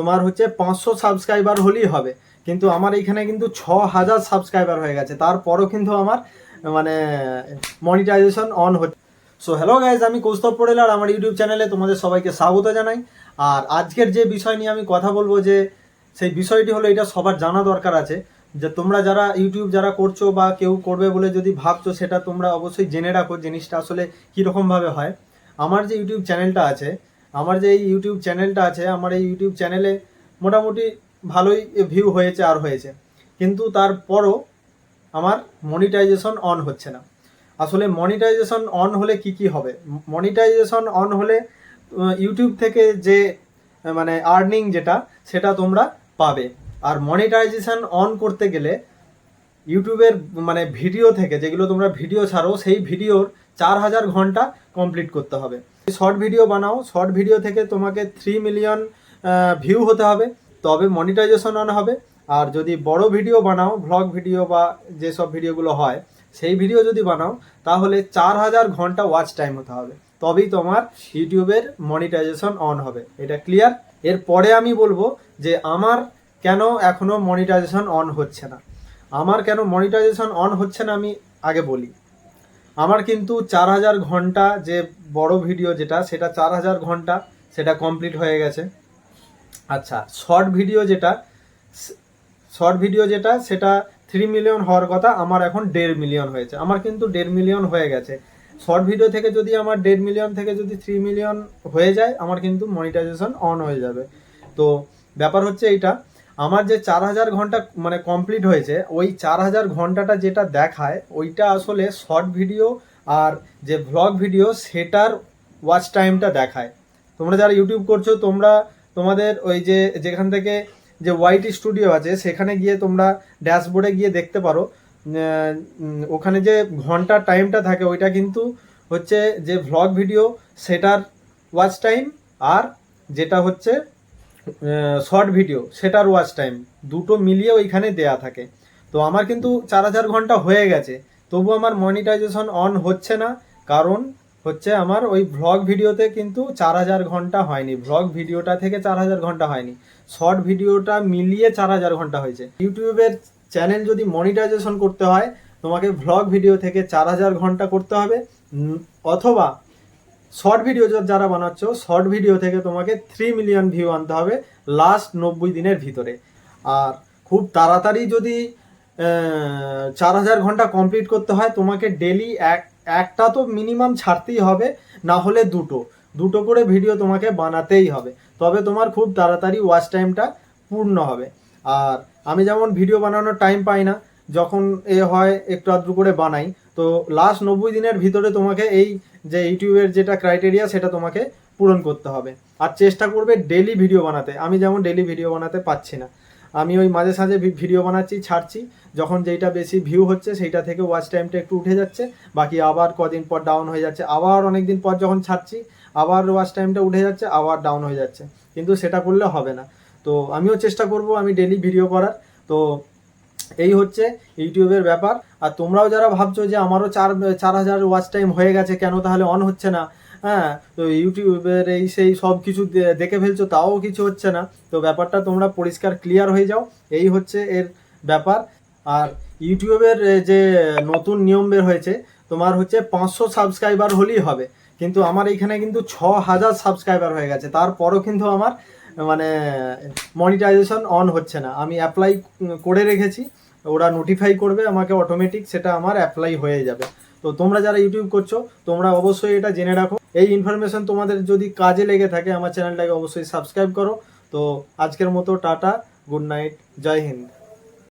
তোমার হচ্ছে পাঁচশো সাবস্ক্রাইবার হলেই হবে। কিন্তু আমার এখানে কিন্তু ছ হাজার সাবস্ক্রাইবার হয়ে গেছে। তারপরও কিন্তু আমার মানে মনিটাইজেশন অন হচ্ছে। সো হ্যালো গাইজ আমি কৌস্তব পড়েল আর আমার ইউটিউব চ্যানেলে তোমাদের সবাইকে স্বাগত জানাই। আর আজকের যে বিষয় নিয়ে আমি কথা বলব যে, সেই বিষয়টি হলো এটা সবার জানা দরকার আছে। যে তোমরা যারা ইউটিউব যারা করছ বা কেউ করবে বলে যদি ভাবছ, সেটা তোমরা অবশ্যই জেনে রাখো জিনিসটা আসলে কীরকমভাবে হয়। আমার যে ইউটিউব চ্যানেলটা আছে আমার যে এই ইউটিউব চ্যানেলটা আছে, আমার এই ইউটিউব চ্যানেলে মোটামুটি ভালোই ভিউ হয়েছে আর হয়েছে। কিন্তু তারপরও আমার মনিটাইজেশন অন হচ্ছে না। আসলে মনিটাইজেশন অন হলে কি কি হবে? মনিটাইজেশন অন হলে ইউটিউব থেকে যে মানে আর্নিং যেটা, সেটা তোমরা পাবে। আর মনিটাইজেশন অন করতে গেলে ইউটিউবের মানে ভিডিও থেকে যেগুলো তোমরা ভিডিও ছাড়ো, সেই ভিডিওর চার হাজার ঘণ্টা কমপ্লিট করতে হবে। শর্ট ভিডিও বানাও। শর্ট ভিডিও থেকে তোমাকে থ্রি মিলিয়ন ভিউ হতে হবে। তবে মনিটাইজেশন অন হবে। আর যদি বড় ভিডিও বানাও ভ্লগ ভিডিও বা যেসব ভিডিওগুলো হয়, সেই ভিডিও যদি বানাও, তাহলে চার হাজার ঘণ্টা ওয়াচ টাইম হতে হবে। তবেই তোমার ইউটিউবের মনিটাইজেশন অন হবে। এটা ক্লিয়ার এরপরে আমি বলব যে আমার কেন এখনও মনিটাইজেশন অন হচ্ছে না। আমার কেন মনিটাইজেশন অন হচ্ছে না আমি আগে বলি। আমার কিন্তু চার হাজার ঘণ্টা যে বড় ভিডিও যেটা, সেটা চার হাজার ঘণ্টা, সেটা কমপ্লিট হয়ে গেছে। আচ্ছা শর্ট ভিডিও যেটা শর্ট ভিডিও যেটা, সেটা থ্রি মিলিয়ন হওয়ার কথা, আমার এখন দেড় মিলিয়ন হয়েছে। আমার কিন্তু দেড় মিলিয়ন হয়ে গেছে। শর্ট ভিডিও থেকে যদি আমার দেড় মিলিয়ন থেকে যদি থ্রি মিলিয়ন হয়ে যায়, আমার কিন্তু মনিটাইজেশন অন হয়ে যাবে। তো, ব্যাপার হচ্ছে এইটা আমার যে চার হাজার ঘণ্টা মানে কমপ্লিট হয়েছে, ওই চার হাজার ঘন্টাটা যেটা দেখায়, ওইটা আসলে শর্ট ভিডিও আর যে ভ্লগ ভিডিও সেটার ওয়াচ টাইমটা দেখায়। তোমরা যারা ইউটিউব করছ, তোমরা তোমাদের ওই যে যেখান থেকে যে ওয়াইটি স্টুডিও আছে, সেখানে গিয়ে তোমরা ড্যাশবোর্ডে গিয়ে দেখতে পারো ওখানে যে ঘণ্টা টাইমটা থাকে, ওইটা কিন্তু হচ্ছে যে ভ্লগ ভিডিও সেটার ওয়াচ টাইম আর যেটা হচ্ছে শর্ট ভিডিও সেটার ওয়াচ টাইম দুটো মিলিয়ে ওইখানে দেয়া থাকে। তো আমার কিন্তু চার হাজার ঘণ্টা হয়ে গেছে, তবু আমার মনিটাইজেশন অন হচ্ছে না, কারণ হচ্ছে আমার ওই ভ্লগ ভিডিওতে কিন্তু চার হাজার ঘণ্টা হয়নি ভ্লগ ভিডিওটা থেকে চার হাজার ঘণ্টা হয়নি শর্ট ভিডিওটা মিলিয়ে চার হাজার ঘণ্টা হয়েছে। ইউটিউবের চ্যানেল যদি মনিটাইজেশন করতে হয়, তোমাকে ভ্লগ ভিডিও থেকে চার হাজার ঘণ্টা করতে হবে অথবা শর্ট ভিডিও যারা বানাচ্ছ শর্ট ভিডিও থেকে তোমাকে থ্রি মিলিয়ন ভিউ আনতে হবে লাস্ট নব্বই দিনের ভিতরে। আর খুব তাড়াতাড়ি যদি চার হাজার ঘণ্টা কমপ্লিট করতে হয়, তোমাকে ডেলি এক, একটা তো মিনিমাম ছাড়তেই হবে, না হলে দুটো। দুটো করে ভিডিও তোমাকে বানাতেই হবে। তবে তোমার খুব তাড়াতাড়ি ওয়াচ টাইমটা পূর্ণ হবে। আর আমি যেমন ভিডিও বানানোর টাইম পাই না, যখন এ হয় একটু আধটু করে বানাই তো লাস্ট নব্বই দিনের ভিতরে তোমাকে এই যে ইউটিউবের যেটা ক্রাইটেরিয়া সেটা তোমাকে পূরণ করতে হবে। আর চেষ্টা করবে ডেলি ভিডিও বানাতে। আমি যেমন ডেলি ভিডিও বানাতে পাচ্ছি না। আমি ওই মাঝে সাঝে ভিডিও বানাচ্ছি, ছাড়ছি। যখন যেইটা বেশি ভিউ হচ্ছে সেইটা থেকে ওয়াচ টাইমটা একটু উঠে যাচ্ছে। বাকি আবার কদিন পর ডাউন হয়ে যাচ্ছে। আবার অনেক দিন পর যখন ছাড়ছি, আবার ওয়াচ টাইমটা উঠে যাচ্ছে, আবার ডাউন হয়ে যাচ্ছে। কিন্তু সেটা করলে হবে না। তো আমিও চেষ্টা করব আমি ডেলি ভিডিও করার। তো এই হচ্ছে ইউটিউবের ব্যাপার। আর তোমরাও যারা ভাবছ যে আমারও চার চার হাজার ওয়াচ টাইম হয়ে গেছে, কেন তাহলে অন হচ্ছে না? হ্যাঁ তো ইউটিউবের এই সেই সব কিছু দেখে ফেলছো, তাও কিছু হচ্ছে না। তো ব্যাপারটা তোমরা পরিষ্কার ক্লিয়ার হয়ে যাও, এই হচ্ছে এর ব্যাপার। আর ইউটিউবের যে নতুন নিয়ম বের হয়েছে, তোমার হচ্ছে পাঁচশো সাবস্ক্রাইবার হলেই হবে। কিন্তু আমার এইখানে কিন্তু ছ হাজার সাবস্ক্রাইবার হয়ে গেছে। তারপরও কিন্তু আমার মানে মনিটাইজেশন অন হচ্ছে না। আমি অ্যাপ্লাই করে রেখেছি, ওরা নোটিফাই করবে আমাকে অটোমেটিক সেটা আমার অ্যাপ্লাই হয়ে যাবে। তো তোমরা যারা ইউটিউব করছ, তোমরা অবশ্যই এটা জেনে রাখো। এই ইনফরমেশন তোমাদের যদি কাজে লেগে থাকে, আমার চ্যানেলটাকে অবশ্যই সাবস্ক্রাইব করো। তো আজকের মতো টাটা গুড নাইট জয় হিন্দ।